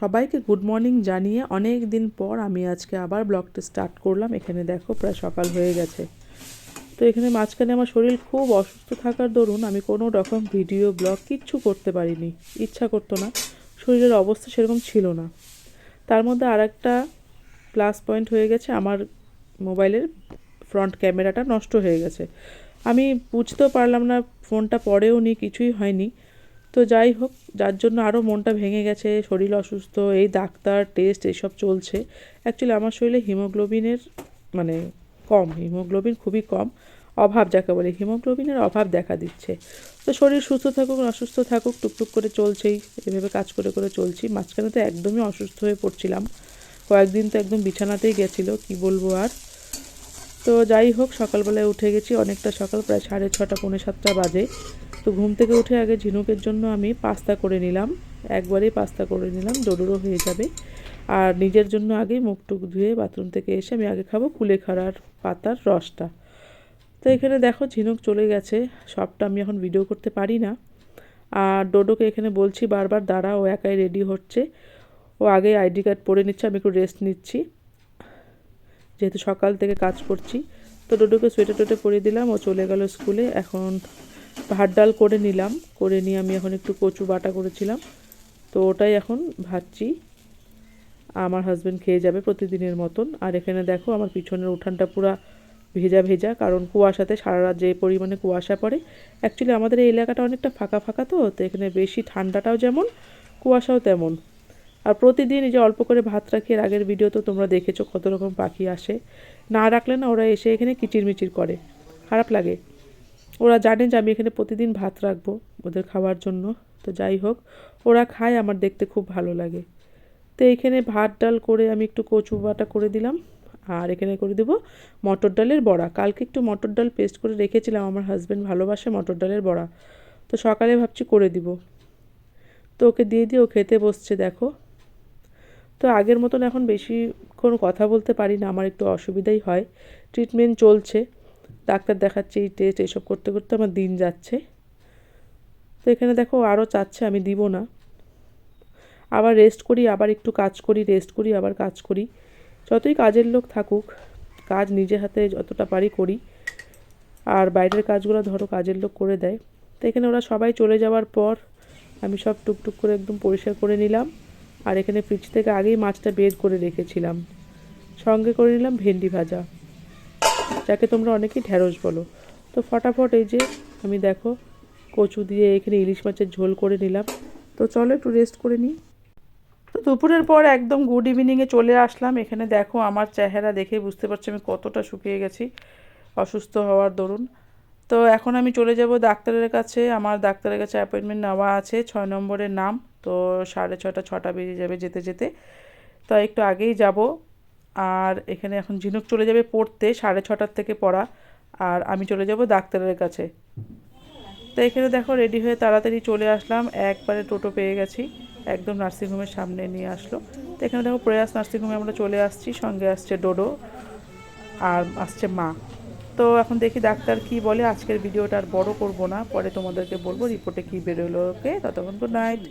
সবাইকে good morning জানিয়ে অনেক দিন পর আমি আজকে আবার ব্লগটা স্টার্ট করলাম। এখানে দেখো প্রায় সকাল হয়ে গেছে। তো এখানে মাঝখানে আমার শরীর খুব অসুস্থ থাকার দরুন আমি কোনো রকম ভিডিও, ব্লগ কিচ্ছু করতে পারিনি। ইচ্ছা করতো না। শরীরের অবস্থা সেরকম ছিল না। তার মধ্যে আর একটা প্লাস পয়েন্ট হয়ে গেছে। আমার মোবাইলের ফ্রন্ট ক্যামেরাটা নষ্ট হয়ে গেছে। আমি বুঝতেও পারলাম না ফোনটা পরেও নি, কিছুই হয়নি। তো যাই হোক, যার জন্য আরও মনটা ভেঙে গেছে, শরীর অসুস্থ, এই ডাক্তার টেস্ট এসব চলছে। অ্যাকচুয়ালি আমার শরীরে হিমোগ্লোবিনের মানে কম, হিমোগ্লোবিন খুবই কম, অভাব যাকে বলে, হিমোগ্লোবিনের অভাব দেখা দিচ্ছে। তো শরীর সুস্থ থাকুক, অসুস্থ থাকুক, টুকটুক করে চলছেই, এভাবে কাজ করে করে চলছি। মাঝখানে তো একদমই অসুস্থ হয়ে পড়ছিলাম। কয়েকদিন তো একদম বিছানাতেই গেছিল, কি বলব আর। তো যাই হোক, সকালবেলায় উঠে গেছি, অনেকটা সকাল, প্রায় সাড়ে ছটা, পৌনে সাতটা বাজে। তো ঘুম থেকে উঠে আগে ঝিনুকের জন্য আমি পাস্তা করে নিলাম। একবারেই পাস্তা করে নিলাম ডোডোরও হয়ে যাবে। আর নিজের জন্য আগেই মুখ টুক ধুয়ে বাথরুম থেকে এসে আমি আগে খাব কুলেখাড়ার পাতার রসটা। তো এখানে দেখো ঝিনুক চলে গেছে, সবটা আমি এখন ভিডিও করতে পারি না। আর ডোডোকে এখানে বলছি বারবার দাঁড়া ও একাই রেডি হচ্ছে। ও আগে আইডি কার্ড পরে নিচ্ছে, আমি একটু রেস্ট নিচ্ছি। যেহেতু সকাল থেকে কাজ করছি। তো ডোডোকে সোয়েটার টোয়েটার পরিয়ে দিলাম, ও চলে গেল স্কুলে এখন ভাত ডাল করে নিলাম। করে নিয়ে আমি এখন একটু কচু বাটা করেছিলাম। তো ওটাই এখন ভাজছি। আমার হাজব্যান্ড খেয়ে যাবে প্রতিদিনের মতন। আর এখানে দেখো আমার পিছনের উঠানটা পুরো ভেজা ভেজা, কারণ কুয়াশাতে সারা রাত যে পরিমাণে কুয়াশা পড়ে। অ্যাকচুয়ালি আমাদের এই এলাকাটা অনেকটা ফাঁকা ফাঁকা তো তো এখানে বেশি ঠান্ডাটাও যেমন, কুয়াশাও তেমন। আর প্রতিদিন এই যে অল্প করে ভাত রাখি, এর আগের ভিডিও তো তোমরা দেখেছ কত রকম পাখি আসে। না রাখলে না ওরা এসে এখানে কিচিরমিচির করে। খারাপ লাগে। ওরা জানে যে আমি এখানে প্রতিদিন ভাত রাখব ওদের খাওয়ার জন্য। তো যাই হোক, ওরা খায়, আমার দেখতে খুব ভালো লাগে। তো এখানে ভাত ডাল করে আমি একটু কচু বাটা করে দিলাম। আর এখানে করে দেবো মটর ডালের বড়া। কালকে একটু মটর ডাল পেস্ট করে রেখেছিলাম, আমার হাজব্যান্ড ভালোবাসে মটর ডালের বড়া। তো সকালে ভাবছি করে দিব। তো ওকে দিয়ে দিয়ে ও খেতে বসছে, দেখো। তো আগের মতন এখন বেশি কোনো কথা বলতে পারি না, আমার একটু অসুবিধাই হয়। ট্রিটমেন্ট চলছে। ডাক্তার দেখাচ্ছি এই টেস্ট এসব করতে করতে আমার দিন যাচ্ছে। তো এখানে দেখো আরও চাচ্ছে, আমি দিব না। আবার রেস্ট করি, আবার একটু কাজ করি রেস্ট করি, আবার কাজ করি। যতই কাজের লোক থাকুক, কাজ নিজে হাতে যতটা পারি করি। আর বাইরের কাজগুলো ধরো কাজের লোক করে দেয়। তো এখানে ওরা সবাই চলে যাওয়ার পর আমি সব টুকটুক করে একদম পরিষ্কার করে নিলাম। আর এখানে ফ্রিজ থেকে আগেই মাছটা বের করে রেখেছিলাম। সঙ্গে করে নিলাম ভেন্ডি ভাজা। যাকে তোমরা অনেকেই ঢ্যাঁড়স বলো। তো ফটাফট এই যে আমি দেখো, কচু দিয়ে এখানে ইলিশ মাছের ঝোল করে নিলাম। তো চলো একটু রেস্ট করে নিই। তো দুপুরের পর একদম গুড ইভিনিংয়ে চলে আসলাম। এখানে দেখো আমার চেহারা দেখে বুঝতে পারছি আমি কতটা শুকিয়ে গেছি, অসুস্থ হওয়ার দরুন। তো এখন আমি চলে যাব ডাক্তারের কাছে। আমার ডাক্তারের কাছে অ্যাপয়েন্টমেন্ট নেওয়া আছে, ছয় নম্বরের নাম। তো সাড়ে ছটা ছটা বেজে যাবে যেতে যেতে। তো একটু আগেই যাব। আর এখানে এখন ঝিনুক চলে যাবে পড়তে সাড়ে ছটার থেকে পড়া। আর আমি চলে যাব ডাক্তারের কাছে। তো এখানে দেখো রেডি হয়ে তাড়াতাড়ি চলে আসলাম। একবারে টোটো পেয়ে গেছি। একদম নার্সিংহোমের সামনে নিয়ে আসলো। তো এখানে দেখো প্রয়াস নার্সিংহোমে আমরা চলে আসছি। সঙ্গে আসছে ডোডো আর আসছে মা। তো এখন দেখি ডাক্তার কি বলে। আজকের ভিডিওটা আর বড় করব না। পরে তোমাদেরকে বলব রিপোর্টে কী বেরোলো ওকে। ততক্ষণ গুড নাইট